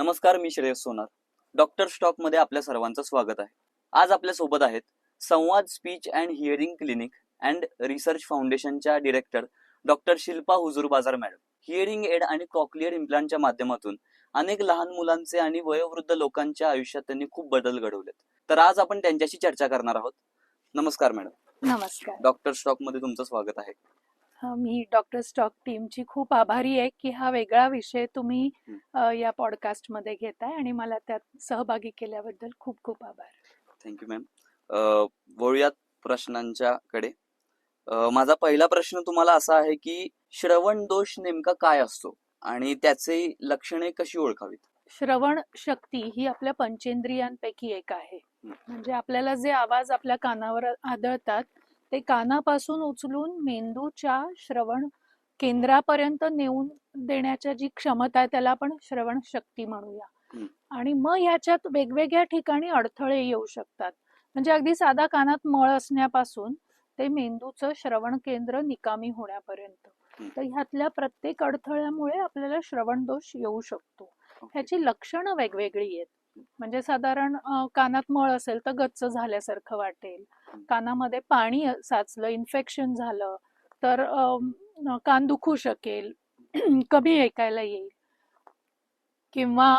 नमस्कार मी श्रेयस सोनार. डॉक्टर स्टॉकमध्ये आपल्या सर्वांचं स्वागत आहे. आज आपल्यासोबत आहेत संवाद speech and hearing clinic and research फाउंडेशनच्या director doctor Shilpa Hujurbazar madam. Hearing aid आणि कॉक्लिअर इम्प्लांटच्या माध्यमातून अनेक लहान मुलांचे आणि वयोवृद्ध लोकांच्या आयुष्यात त्यांनी खूप बदल घडवलेत. तर आज आपण त्यांच्याशी चर्चा करणार आहोत. नमस्कार मॅडम. नमस्कार. डॉक्टर स्टॉकमध्ये तुमचं स्वागत आहे. मी डॉक्टर स्टॉक टीमची खूप आभारी आहे की हा वेगळा विषय तुम्ही या पॉडकास्टमध्ये घेताय आणि मला त्यात सहभागी केल्याबद्दल खूप खूप आभार. थँक्यू मॅम वळूयात प्रश्नांच्याकडे. अ, माझा पहिला प्रश्न तुम्हाला असा आहे की श्रवण दोष नेमका काय असतो आणि त्याचे लक्षणे कशी ओळखावीत? श्रवण शक्ती ही आपल्या पंचेंद्रियांपैकी एक आहे. म्हणजे आपल्याला जे आवाज आपल्या कानावर आदळतात ते कानापासून उचलून मेंदूच्या श्रवण केंद्रापर्यंत नेऊन देण्याच्या जी क्षमता आहे त्याला आपण श्रवण शक्ती म्हणूया. आणि मग ह्याच्यात वेगवेगळ्या ठिकाणी अडथळे येऊ शकतात म्हणजे अगदी साधा कानात मळ असण्यापासून ते मेंदूचं श्रवण केंद्र निकामी होण्यापर्यंत. तर ह्यातल्या प्रत्येक अडथळ्यामुळे आपल्याला श्रवण दोष येऊ शकतो. ह्याची लक्षणं वेगवेगळी आहेत म्हणजे साधारण कानात मळ असेल तर गच्च झाल्यासारखं वाटेल. कानामध्ये पाणी साचलं इन्फेक्शन झालं तर कान दुखू शकेल कमी ऐकायला येईल. किंवा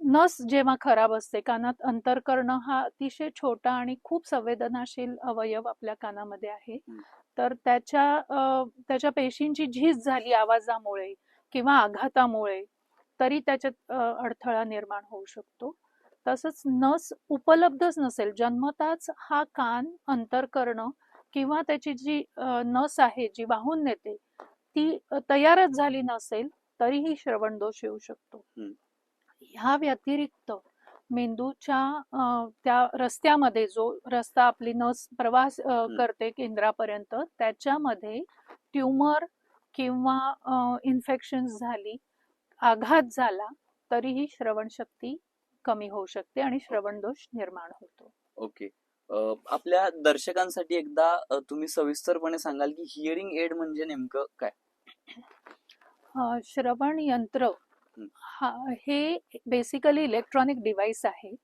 नस जेव्हा खराब असते कानात अंतर करणं हा अतिशय छोटा आणि खूप संवेदनाशील अवयव आपल्या कानामध्ये आहे. तर त्याच्या त्याच्या पेशींची झीज झाली आवाजामुळे किंवा आघातामुळे तरी त्याच्यात अडथळा निर्माण होऊ शकतो. तसंच नस उपलब्धच नसेल जन्मताच हा कान अंतर करणं किंवा त्याची जी नस आहे जी वाहून नेते ती तयारच झाली नसेल तरीही श्रवण दोष येऊ शकतो. ह्या व्यतिरिक्त मेंदूच्या त्या रस्त्यामध्ये जो रस्ता आपली नस प्रवास. करते केंद्रापर्यंत त्याच्यामध्ये ट्युमर किंवा इन्फेक्शन झाली आघात झाला तरीही श्रवण शक्ती कमी होऊ शकते आणि श्रवण दोष निर्माण होतो. ओके. आपल्या दर्शकांसाठी एकदा तुम्ही सविस्तरपणे सांगाल की हिअरिंग एड म्हणजे नेमकं काय? श्रवण यंत्र हं. हा बेसिकली इलेक्ट्रॉनिक डिव्हाइस आहे.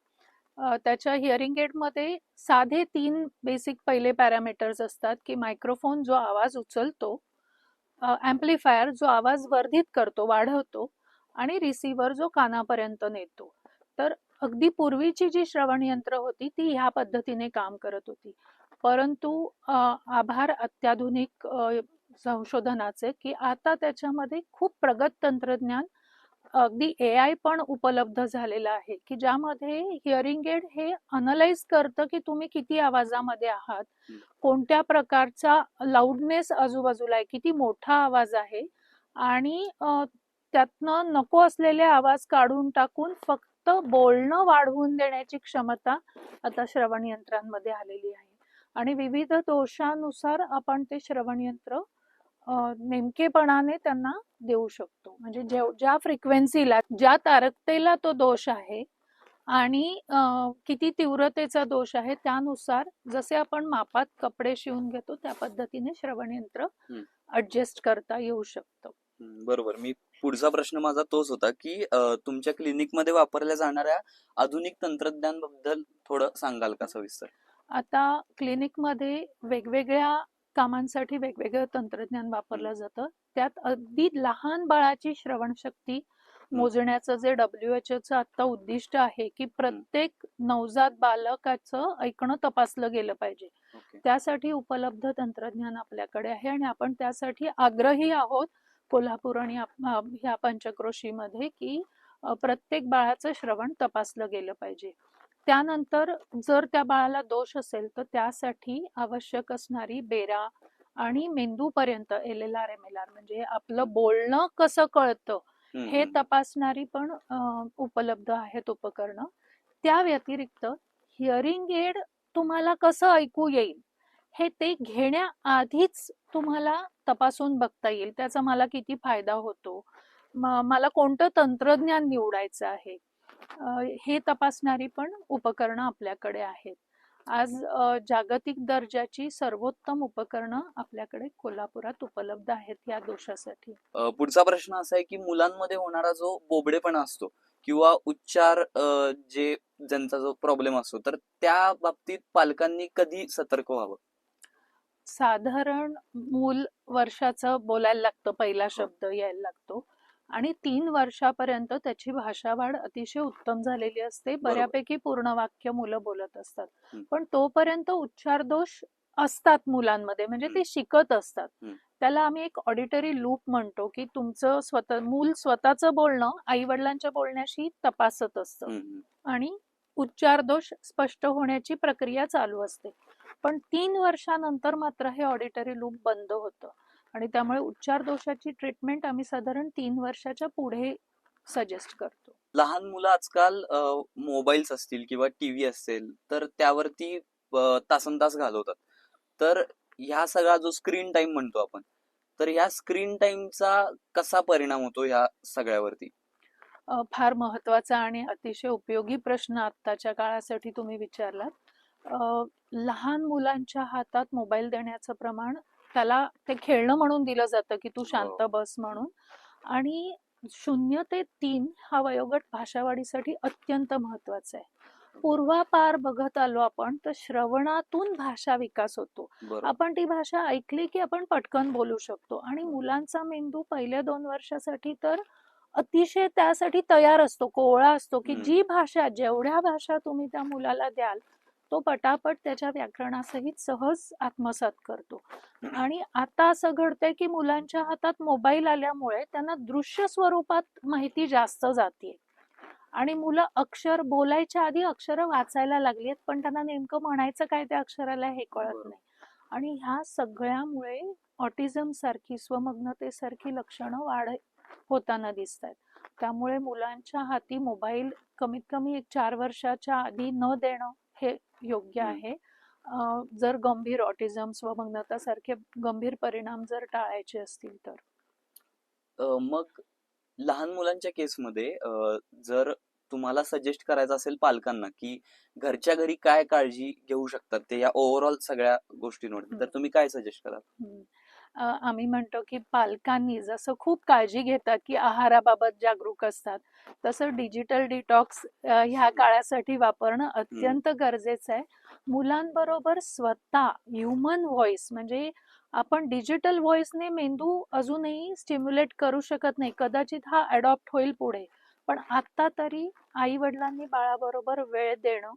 त्याच्या हिअरिंग एडमध्ये साधे तीन बेसिक पहिले पॅरामीटर्स असतात की मायक्रोफोन जो आवाज उचलतो ॲम्प्लिफायर जो आवाज वर्धित करतो वाढवतो आणि रिसिव्हर जो कानापर्यंत नेतो. तर अगदी पूर्वीची जी श्रवण यंत्र होती ती ह्या पद्धतीने काम करत होती परंतु आभार अत्याधुनिक संशोधनाचे की आता त्याच्यामध्ये खूप प्रगत तंत्रज्ञान अगदी ए आय पण उपलब्ध झालेलं आहे की ज्यामध्ये हिअरिंग एड हे अनलाइज करतं की तुम्ही किती आवाजामध्ये आहात. कोणत्या प्रकारचा लाऊडनेस आजूबाजूला आहे किती मोठा आवाज आहे आणि त्यातनं नको असलेले आवाज काढून टाकून फक्त बोलणं वाढवून देण्याची क्षमता आता श्रवण यंत्रांमध्ये आलेली आहे. आणि विविध दोषानुसार आपण ते श्रवण यंत्र नेमकेपणाने त्यांना देऊ शकतो. म्हणजे जे ज्या फ्रिक्वेन्सीला ज्या तारकतेला तो दोष आहे आणि किती तीव्रतेचा दोष आहे त्यानुसार जसे आपण मापात कपडे शिवून घेतो त्या पद्धतीने श्रवण यंत्र. ऍडजस्ट करता येऊ शकतं. बरोबर. मी पुढचा प्रश्न माझा तोच होता की तुमच्या क्लिनिकमध्ये वापरल्या जाणाऱ्या आधुनिक तंत्रज्ञानबद्दल थोडं सांगाल का सविस्तर? आता क्लिनिकमध्ये वेगवेगळ्या कामांसाठी वेगवेगळं तंत्रज्ञान वापरलं जातं. त्यात अगदी लहान बाळाची श्रवणशक्ती मोजण्याचं जे डब्ल्यू एच ओचं आता उद्दिष्ट आहे की प्रत्येक नवजात बालकाचं ऐकणं तपासलं गेलं पाहिजे. ओके. त्यासाठी उपलब्ध तंत्रज्ञान आपल्याकडे आहे आणि आपण त्यासाठी आग्रही आहोत कोल्हापूर आणि ह्या पंचक्रोशीमध्ये की प्रत्येक बाळाचं श्रवण तपासलं गेलं पाहिजे. त्यानंतर जर त्या बाळाला दोष असेल तर त्यासाठी आवश्यक असणारी बेरा आणि मेंदूपर्यंत L L R M L R म्हणजे आपलं बोलणं कसं कळतं हे तपासणारी पण उपलब्ध आहेत उपकरणं. त्या व्यतिरिक्त हिअरिंग एड तुम्हाला कसं ऐकू येईल? हे ते घेण्याआधीच तुम्हाला तपासून बघता येईल. त्याचा मला किती फायदा होतो? मला कोणतं तंत्रज्ञान निवडायचं आहे? हे तपासणारी पण उपकरणं आपल्याकडे आहेत. आज जागतिक दर्जाची सर्वोत्तम उपकरणं आपल्याकडे कोल्हापुरात उपलब्ध आहेत या दोषासाठी. पुढचा प्रश्न असा आहे की मुलांमध्ये होणारा जो बोबडेपणा असतो किंवा उच्चार जे ज्यांचा जो प्रॉब्लेम असतो तर त्या बाबतीत पालकांनी कधी सतर्क व्हावं? साधारण मूल वर्षाचं बोलायला लागतं पहिला शब्द यायला लागतो. आणि तीन वर्षापर्यंत त्याची भाषा वाढ अतिशय उत्तम झालेली असते. बऱ्यापैकी पूर्ण वाक्य मुलं बोलत असतात. हं. पण तोपर्यंत उच्चार दोष असतात मुलांमध्ये. म्हणजे ते हं. शिकत असतात. हं. त्याला आम्ही एक ऑडिटरी लूप म्हणतो की तुमचं स्वतः मूल स्वतःचं बोलणं आई वडिलांच्या बोलण्याशी तपासत असतं. आणि उच्चार दोष स्पष्ट होण्याची प्रक्रिया चालू असते. पण तीन वर्षानंतर मात्र हे ऑडिटरी लूप बंद होतं. आणि त्यामुळे उच्चार दोषाची ट्रीटमेंट आम्ही साधारण तीन वर्षाच्या पुढे सजेस्ट करतो. लहान मुलं आजकाल मोबाईल्स असतील किंवा टीव्ही असेल तर त्यावरती तासन तास घालवतात. तर ह्या सगळा जो स्क्रीन टाइम म्हणतो आपण तर ह्या स्क्रीन टाइमचा कसा परिणाम होतो ह्या सगळ्यावरती? फार महत्त्वाचा आणि अतिशय उपयोगी प्रश्न आत्ताच्या काळासाठी तुम्ही विचारलात. लहान मुलांच्या हातात मोबाईल देण्याचं प्रमाण त्याला ते खेळणं म्हणून दिलं जातं की तू शांत हो. बस म्हणून. आणि शून्य ते तीन हा वयोगट भाषावाढीसाठी अत्यंत महत्त्वाचा आहे. पूर्वापार बघत आलो आपण तर श्रवणातून भाषा विकास होतो. आपण ती भाषा ऐकली की आपण पटकन बोलू शकतो. आणि मुलांचा मेंदू पहिल्या दोन वर्षासाठी तर अतिशय त्यासाठी तयार असतो कोवळा असतो की. जी भाषा जेवढ्या भाषा तुम्ही त्या मुलाला द्याल तो पटापट त्याच्या व्याकरणासहित सहज आत्मसात करतो. आणि आता असं घडतंय की मुलांच्या हातात मोबाईल आल्यामुळे त्यांना दृश्य स्वरूपात माहिती जास्त जाते आणि मुलं अक्षर बोलायच्या आधी अक्षर वाचायला लागली आहेत पण त्यांना नेमकं म्हणायचं काय त्या अक्षराला हे कळत. नाही. आणि ह्या सगळ्यामुळे ऑटिझम सारखी स्वमग्नतेसारखी लक्षणं वाढ होताना दिसत आहेत त्यामुळे मुलांच्या हाती मोबाईल कमीत कमी एक चार वर्षाच्या आधी न देणं हे योग्य. आहे जर गंभीर ऑटिझम स्वमग्नता सारखे गंभीर परिणाम जर टाळायचे असतील तर मग लहान मुलांच्या केसमध्ये जर तुम्हाला सजेस्ट करायचं असेल पालकांना की घरच्या घरी काय काळजी घेऊ शकतात ते या ओव्हरऑल सगळ्या गोष्टींवर तर. तुम्ही काय सजेस्ट कराल आम्ही म्हणतो की पालकांनी जसं खूप काळजी घेतात की आहाराबाबत जागरूक असतात तसं डिजिटल डिटॉक्स ह्या काळासाठी वापरणं अत्यंत गरजेचं आहे. मुलांबरोबर स्वतः ह्युमन व्हॉइस म्हणजे आपण डिजिटल व्हॉइसने मेंदू अजूनही स्टिम्युलेट करू शकत नाही. कदाचित हा अडॉप्ट होईल पुढे पण आता तरी आई वडिलांनी बाळाबरोबर वेळ देणं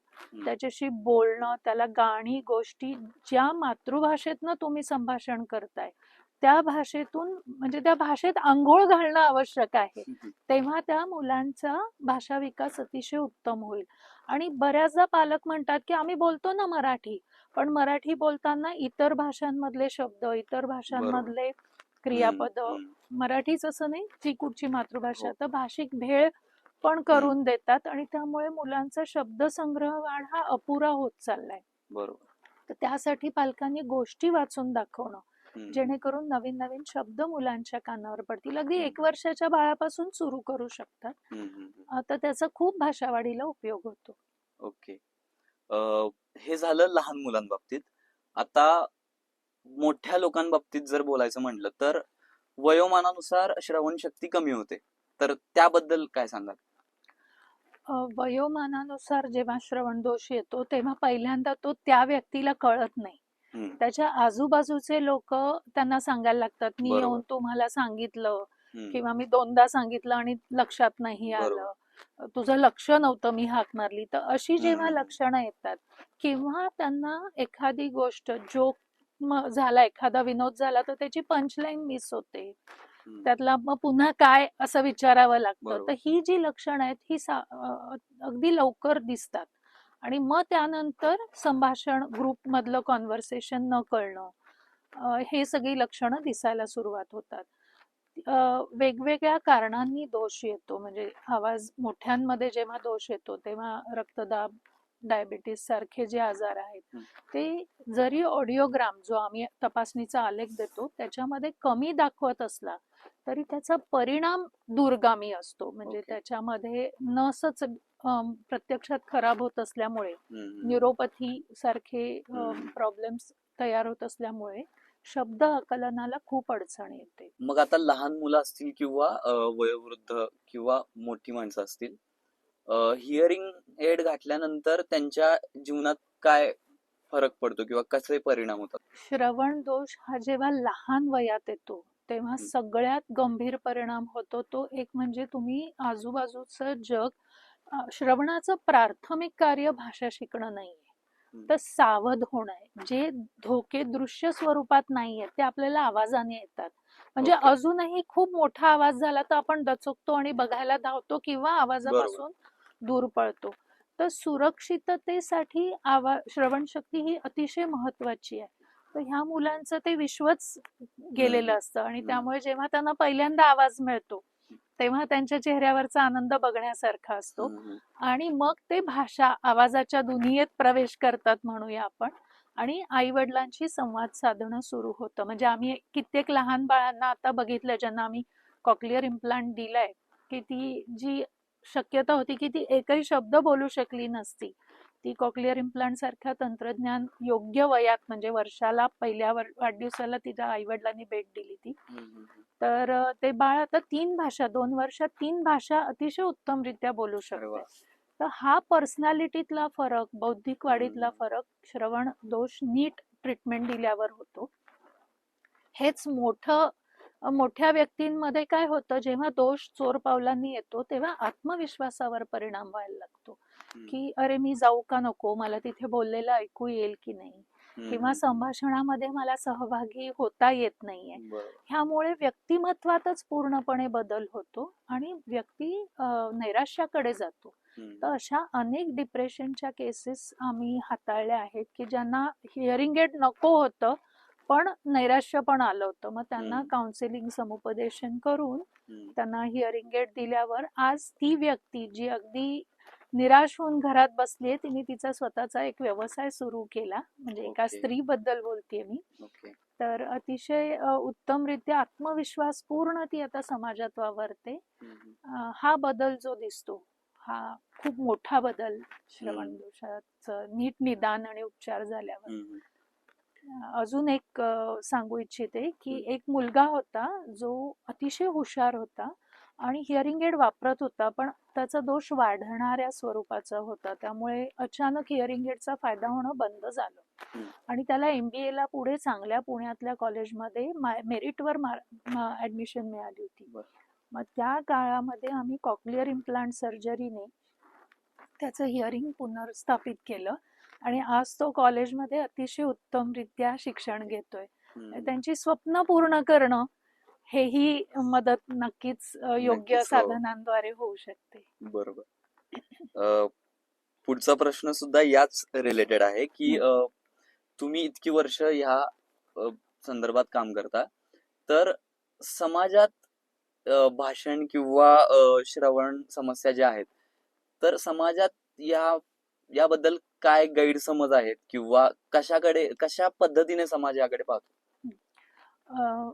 त्याच्याशी बोलणं त्याला गाणी गोष्टी ज्या मातृभाषेतनं तुम्ही संभाषण करताय त्या भाषेतून म्हणजे त्या भाषेत आंघोळ घालणं आवश्यक आहे तेव्हा त्या मुलांचा भाषा विकास अतिशय उत्तम होईल आणि बऱ्याचदा पालक म्हणतात की आम्ही बोलतो ना मराठी पण मराठी बोलताना इतर भाषांमधले शब्द इतर भाषांमधले क्रियापद. मराठीच असं नाही जी कुठची मातृभाषा हो. तर भाषिक भेळ पण करून देतात आणि त्यामुळे मुलांचा शब्दसंग्रह वाढ हा अपुरा होत चाललाय बरोबर तर त्यासाठी पालकांनी गोष्टी वाचून दाखवणं. जेणेकरून नवीन नवीन शब्द मुलांच्या कानावर पडतील. अगदी. एक वर्षाच्या बाळापासून सुरू करू शकतात. तर त्याचा खूप भाषावाढीला उपयोग होतो. ओके. हे झालं लहान मुलांबाबतीत. आता मोठ्या लोकांबाबतीत जर बोलायचं म्हटलं तर वयोमानानुसार श्रवणशक्ती कमी होते. तर त्याबद्दल काय सांगाल? वयोमानानुसार जेव्हा श्रवण दोष येतो तेव्हा पहिल्यांदा तो त्या व्यक्तीला कळत नाही. त्याच्या आजूबाजूचे लोक त्यांना सांगायला लागतात मी. येऊन तुम्हाला सांगितलं. किंवा मी दोनदा सांगितलं आणि लक्षात नाही आलं तुझं लक्ष नव्हतं मी हाक मारली तर अशी जेव्हा. लक्षणं येतात किंवा त्यांना एखादी गोष्ट जोक झाला एखादा विनोद झाला तर त्याची पंचलाईन मिस होते. त्यातला मग पुन्हा काय असं विचारावं लागतं. तर ही जी लक्षणं आहेत ही अगदी लवकर दिसतात आणि मग त्यानंतर संभाषण ग्रुप मधलं कॉन्व्हर्सेशन न कळणं हे सगळी लक्षणं दिसायला सुरुवात होतात वेगवेगळ्या कारणांनी दोष येतो म्हणजे आवाज मोठ्यांमध्ये जेव्हा दोष येतो तेव्हा रक्तदाब डायबिटीस सारखे जे आजार आहेत. ते जरी ऑडिओग्राम जो आम्ही तपासणीचा आलेख देतो त्याच्यामध्ये कमी दाखवत असला तरी त्याचा परिणाम दूरगामी असतो म्हणजे ओके. त्याच्यामध्ये नसच प्रत्यक्षात खराब होत असल्यामुळे. न्यूरोपॅथी सारखे. प्रॉब्लेम्स तयार होत असल्यामुळे शब्द आकलनाला खूप अडचण येते मग आता लहान मुलं असतील किंवा वयोवृद्ध किंवा मोठी माणसं असतील हिअरिंग एड घातल्यानंतर त्यांच्या जीवनात काय फरक पडतो किंवा कसे परिणाम होतात श्रवण दोष हा जेव्हा लहान वयात येतो तेव्हा सगळ्यात गंभीर परिणाम होतो तो एक म्हणजे तुम्ही आजूबाजूचं जग श्रवणाचं प्राथमिक कार्य भाषा शिकणं नाहीये. तर सावध होणं आहे जे धोके दृश्य स्वरूपात नाहीये ते आपल्याला आवाजाने येतात म्हणजे. अजूनही खूप मोठा आवाज झाला तर आपण दचकतो आणि बघायला धावतो किंवा आवाजापासून दूर पळतो तर सुरक्षिततेसाठी आवाज श्रवणशक्ती ही अतिशय महत्वाची आहे तर ह्या मुलांचं ते विश्वच गेलेलं. असतं आणि. त्यामुळे जेव्हा त्यांना पहिल्यांदा आवाज मिळतो तेव्हा त्यांच्या चेहऱ्यावरचा आनंद बघण्यासारखा असतो. आणि मग ते भाषा आवाजाच्या दुनियेत प्रवेश करतात म्हणूया आपण. आणि आई वडिलांशी संवाद साधणं सुरू होतं. म्हणजे आम्ही कित्येक लहान बाळांना आता बघितलं ज्यांना आम्ही कॉक्लिअर इम्प्लांट दिलाय की ती जी शक्यता होती की ती एकही शब्द बोलू शकली नसती. ती कॉक्लिअर इम्प्लांट सारख्या तंत्रज्ञान योग्य वयात म्हणजे वर्षाला पहिल्या वाढदिवसाला तिच्या आई वडिलांनी भेट दिली ती. तर ते बाळ आता तीन भाषा दोन वर्षात तीन भाषा अतिशय उत्तमरित्या बोलू. शकते तर हा पर्सनॅलिटीतला फरक बौद्धिक वाढीतला. फरक श्रवण दोष नीट ट्रीटमेंट दिल्यावर होतो हेच मोठं मोठ्या व्यक्तींमध्ये काय होतं जेव्हा दोष चोर पावलांनी येतो तेव्हा आत्मविश्वासावर परिणाम व्हायला लागतो. की अरे मी जाऊ का नको मला तिथे बोललेलं ऐकू येईल की नाही. किंवा संभाषणामध्ये मला सहभागी होता येत नाहीये. ह्यामुळे व्यक्तिमत्वातच पूर्णपणे बदल होतो आणि व्यक्ती नैराश्याकडे जातो. तर अशा अनेक डिप्रेशनच्या केसेस आम्ही हाताळल्या आहेत की ज्यांना हिअरिंग एड नको होतं पण नैराश्य पण आलं होतं मग त्यांना. काउन्सिलिंग समुपदेशन करून. त्यांना हिअरिंग एड दिल्यावर आज ती व्यक्ती जी अगदी निराश होऊन घरात बसली तिने तिचा स्वतःचा एक व्यवसाय सुरू केला म्हणजे एका ओके. स्त्रीबद्दल बोलतेय मी ओके तर अतिशय उत्तमरित्या आत्मविश्वास पूर्ण ती आता समाजात वावरते. अ, हा बदल जो दिसतो हा खूप मोठा बदल श्रवण. दोषाचं नीट निदान आणि उपचार झाल्यावर. अ, अजून एक सांगू इच्छिते की. एक मुलगा होता जो अतिशय हुशार होता आणि हिअरिंग एड वापरत होता पण त्याचा दोष वाढणाऱ्या स्वरूपाचा होता त्यामुळे अचानक हिअरिंग एडचा फायदा होणं बंद झालं. आणि त्याला एमबीए ला पुढे चांगल्या पुण्यातल्या कॉलेजमध्ये मेरिटवर ऍडमिशन मिळाली होती. मग त्या काळामध्ये आम्ही कॉक्लिअर इम्प्लांट सर्जरीने त्याचं हिअरिंग पुनर्स्थापित केलं आणि आज तो कॉलेजमध्ये अतिशय उत्तमरित्या शिक्षण घेतोय. त्यांची स्वप्न पूर्ण करणं हेही मदत नक्कीच योग्य नक्कीच, हो. साधनांद्वारे होऊ शकते. बरोबर. अ, पुढचा प्रश्न सुद्धा याच रिलेटेड आहे की अ, तुम्ही इतकी वर्ष ह्या अ, संदर्भात काम करता तर समाजात अ, भाषण किंवा अ, श्रवण समस्या ज्या आहेत तर समाजात या याबद्दल काय गैरसमज आहेत किंवा कशाकडे कशा पद्धतीने समाज याकडे पाहतो अ,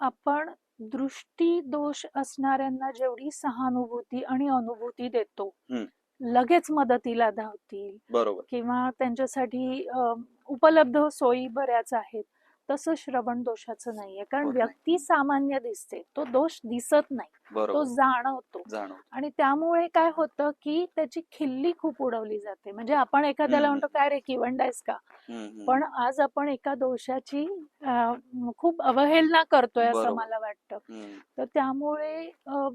आपण दृष्टी दोष असणाऱ्यांना जेवढी सहानुभूती आणि अनुभूती देतो. लगेच मदतीला धावतील बरोबर किंवा त्यांच्यासाठी उपलब्ध सोयी बऱ्याच आहेत तसं श्रवण दोषाचं नाहीये. कारण होत नाही. व्यक्ती सामान्य दिसते. तो दोष दिसत नाही. तो बरोबर. जाणवतो. जाणव आणि त्यामुळे काय होतं की त्याची खिल्ली खूप उडवली जाते. म्हणजे आपण एखाद्याला हम्म. म्हणतो काय रे किवंड आहेस का? हम्म, हम्म. पण आज आपण एका दोषाची अ, खूप अवहेलना करतोय असं बरोबर. मला वाटतं. हम्म, तर त्यामुळे अ,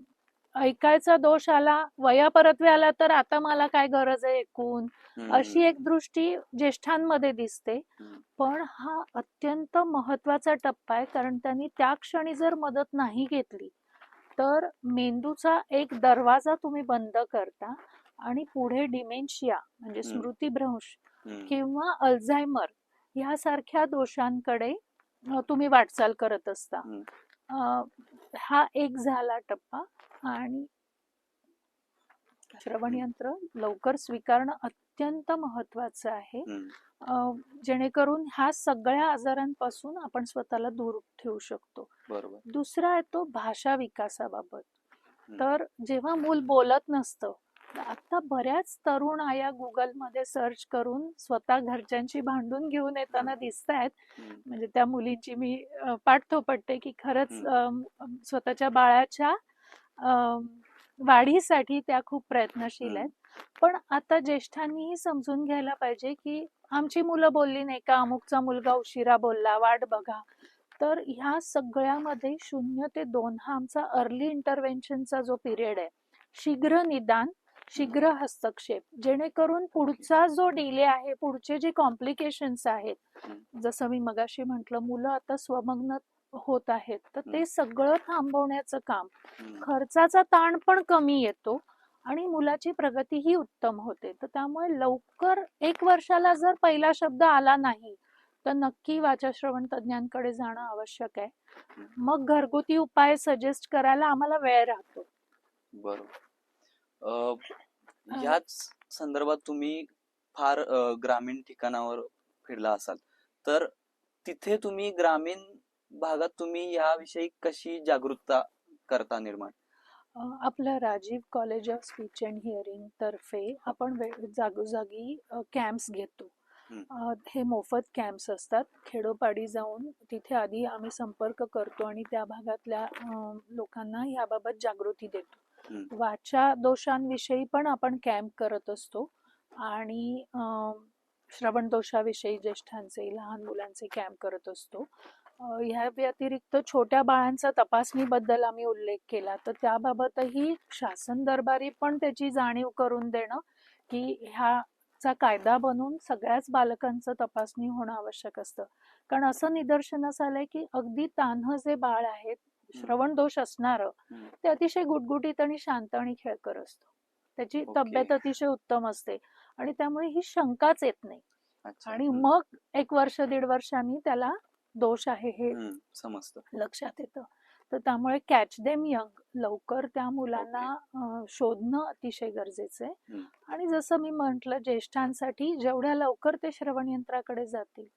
ऐकायचा दोष आला वयापरत्वे आला तर आता मला काय गरज आहे ऐकून अशी एक दृष्टी ज्येष्ठांमध्ये दिसते. पण हा अत्यंत महत्त्वाचा टप्पा आहे कारण त्यांनी त्या क्षणी जर मदत नाही घेतली तर मेंदूचा एक दरवाजा तुम्ही बंद करता आणि पुढे डिमेन्शिया म्हणजे. स्मृतिभ्रंश. किंवा अल्झायमर ह्यासारख्या दोषांकडे तुम्ही वाटचाल करत असता हा एक झाला टप्पा आणि श्रवण यंत्र लवकर स्वीकारणं अत्यंत महत्वाचं आहे. जेणेकरून ह्या सगळ्या आजारांपासून आपण स्वतःला दूर ठेवू शकतो. बरोबर. दुसरा आहे तो भाषा विकासाबाबत. तर जेव्हा मूल बोलत नसतं आता बऱ्याच तरुण आया गुगलमध्ये सर्च करून स्वतः घरच्यांशी भांडून घेऊन येताना दिसत आहेत. म्हणजे त्या मुलींची मी अ, पाठथोपटते की खरंच स्वतःच्या बाळाच्या वाढीसाठी त्या खूप प्रयत्नशील. आहेत. पण आता ज्येष्ठांनीही समजून घ्यायला पाहिजे की आमची मुलं बोलली नाही का? अमुकचा मुलगा उशिरा बोलला वाट बघा. तर ह्या सगळ्यामध्ये शून्य ते दोन हा आमचा अर्ली इंटरव्हेन्शनचा जो पिरियड आहे शीघ्र निदान शीघ्र हस्तक्षेप. जेणेकरून पुढचा जो डिले आहे पुढचे जे कॉम्प्लिकेशन्स आहेत जसं मी मगाशी म्हंटल मुलं आता स्वमग्न होत आहेत तर ते सगळं थांबवण्याचं काम. खर्चाचा ताण पण कमी येतो आणि मुलाची प्रगतीही उत्तम होते. तर त्यामुळे लवकर एक वर्षाला जर पहिला शब्द आला नाही तर नक्की वाचाश्रवण तज्ज्ञांकडे जाणं आवश्यक आहे. मग घरगुती उपाय सजेस्ट करायला आम्हाला वेळ राहतो. बरोबर. अ, ह्याच संदर्भात तुम्ही फार अ, ग्रामीण ठिकाणावर फिरला असाल. तर तिथे तुम्ही ग्रामीण भागात तुम्ही याविषयी कशी जागरूकता करता निर्माण? अ, आपलं Rajiv college of speech and hearing तर्फे आपण वे- जागोजागी कॅम्प्स घेतो. हं. अ, हे मोफत कॅम्प्स असतात. खेडोपाडी जाऊन तिथे आधी आम्ही संपर्क करतो आणि त्या भागातल्या अ, लोकांना याबाबत जागृती देतो. वाचा दोषांविषयी पण आपण कॅम्प करत असतो. आणि श्रवण दोषाविषयी ज्येष्ठांचे लहान मुलांचे कॅम्प करत असतो. ह्या व्यतिरिक्त छोट्या बाळांचा तपासणीबद्दल आम्ही उल्लेख केला. तर त्याबाबतही शासन दरबारी पण त्याची जाणीव करून देणं की ह्याचा कायदा बनवून सगळ्याच बालकांचं तपासणी होणं आवश्यक असतं. कारण असं निदर्शनास आलंय की अगदी तान्ह जे बाळ आहेत श्रवण दोष असणारं. ते अतिशय गुटगुटीत आणि शांत आणि खेळकर असतं. त्याची. तब्येत अतिशय उत्तम असते आणि त्यामुळे ही शंकाच येत नाही. आणि. मग एक वर्ष दीड वर्षांनी त्याला दोष आहे हे समजतं. लक्षात येतं. तर त्यामुळे कॅच देम यंग लवकर त्या मुलांना शोधणं अतिशय गरजेचं आहे. आणि जसं मी म्हंटल ज्येष्ठांसाठी जेवढ्या लवकर ते श्रवण यंत्राकडे जातील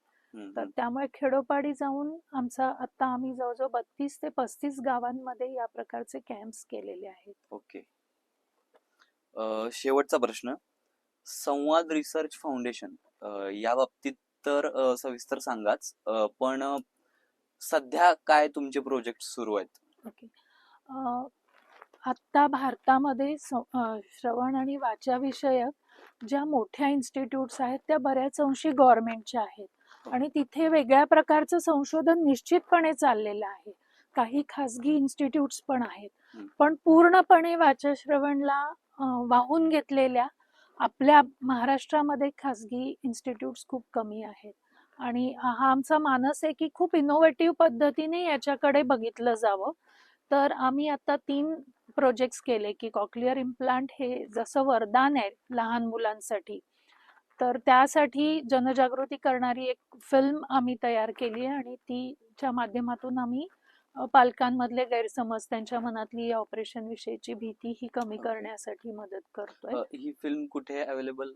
तर. त्यामुळे खेडोपाडी जाऊन आमचा आता आम्ही जवळजवळ बत्तीस ते पस्तीस गावांमध्ये या प्रकारचे कॅम्प्स केलेले आहेत. ओके. शेवटचा प्रश्न. संवाद रिसर्च फाउंडेशन या बाबतीत तर सविस्तर सांगाच. पण सध्या काय तुमचे प्रोजेक्ट सुरू आहेत? ओके. आत्ता भारतामध्ये श्रवण आणि वाचाविषयक ज्या मोठ्या इन्स्टिट्यूट्स आहेत त्या बऱ्याच अंशी गव्हर्नमेंटच्या आहेत. आणि तिथे वेगळ्या प्रकारचं संशोधन निश्चितपणे चाललेलं आहे. काही खाजगी इन्स्टिट्यूट्स पण आहेत. पण पूर्णपणे वाचाश्रवणला वाहून घेतलेल्या आपल्या महाराष्ट्रामध्ये खाजगी इन्स्टिट्यूट्स खूप कमी आहेत. आणि हा आमचा मानस आहे की खूप इनोव्हेटिव्ह पद्धतीने याच्याकडे बघितलं जावं. तर आम्ही आता तीन प्रोजेक्ट्स केले की कॉक्लिअर इम्प्लांट हे जसं वरदान आहे लहान मुलांसाठी तर त्यासाठी जनजागृती करणारी एक फिल्म आम्ही तयार केली आहे आणि तीच्या माध्यमातून आम्ही पालकांमधले गैरसमज त्यांच्या मनातली या ऑपरेशन विषयीची भीती ही कमी. करण्यासाठी मदत करतोय ही फिल्म कुठे अवेलेबल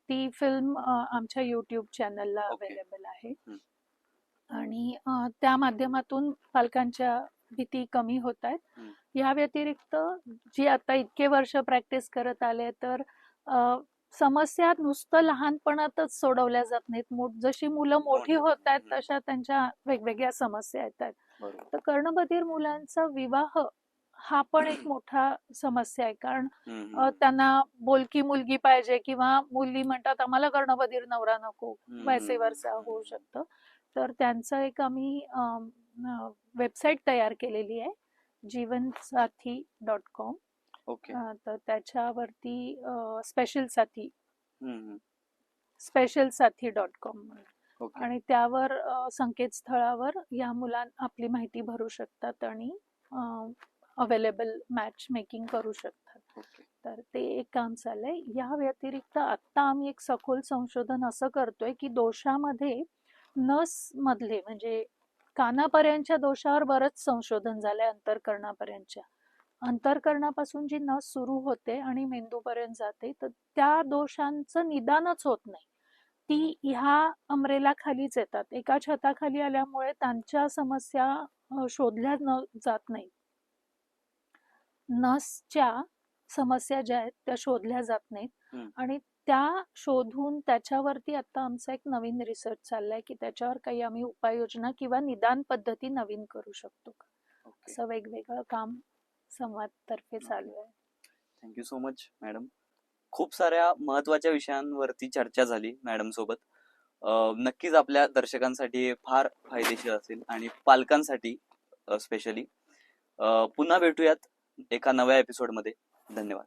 ती फिल्म आमच्या युट्यूब चॅनलला. अवेलेबल आहे. आणि त्या माध्यमातून पालकांच्या भीती कमी होत आहेत. या व्यतिरिक्त जी आता इतके वर्ष प्रॅक्टिस करत आले तर समस्या नुसतं लहानपणातच सोडवल्या जात नाहीत. जशी मुलं मोठी होत आहेत. तशा त्यांच्या वेगवेगळ्या समस्या येत आहेत. तर कर्णबधीर मुलांचा विवाह हा पण एक मोठा समस्या आहे. कारण. त्यांना बोलकी मुलगी पाहिजे किंवा मुली म्हणतात आम्हाला कर्णबधीर नवरा नको वैसे हम्म. होऊ शकतं. तर त्यांचं एक आम्ही वेबसाईट तयार केलेली आहे जीवनसाथी डॉट कॉम. ओके. तर त्याच्यावरती स्पेशल साथी हम्म. स्पेशल साथी डॉट कॉम ओके. आणि त्यावर अ, संकेतस्थळावर या मुलां आपली माहिती भरू शकतात आणि अवेलेबल मॅच मेकिंग करू शकतात. ओके. तर ते एक काम चाललंय. या व्यतिरिक्त आत्ता आम्ही एक सखोल संशोधन असं करतोय की दोषामध्ये नस मधले म्हणजे कानापर्यंतच्या दोषावर बरंच संशोधन झालंय अंतरकरणापर्यंतच्या. अंतरकरणापासून जी नस सुरू होते आणि मेंदूपर्यंत जाते तर त्या दोषांचं निदानच होत नाही. ती ह्या अमरेला खालीच येतात. एका छताखाली आल्यामुळे त्यांच्या समस्या शोधल्या न जात नाही नसच्या समस्या ज्या आहेत त्या शोधल्या जात नाहीत. आणि त्या शोधून त्याच्यावरती आता आमचा एक नवीन रिसर्च चाललाय की त्याच्यावर काही आम्ही उपाययोजना किंवा निदान पद्धती नवीन करू शकतो का? असं वेगवेगळं काम संवाद तर्फे चालू आहे. थँक्यू सो मच मॅडम खूप साऱ्या महत्त्वाच्या विषयांवरती चर्चा झाली मॅडम सोबत. नक्कीच आपल्या दर्शकांसाठी फार फायदेशीर असेल आणि पालकांसाठी स्पेशली पुन्हा भेटूयात एका नव्या एपिसोडमध्ये धन्यवाद.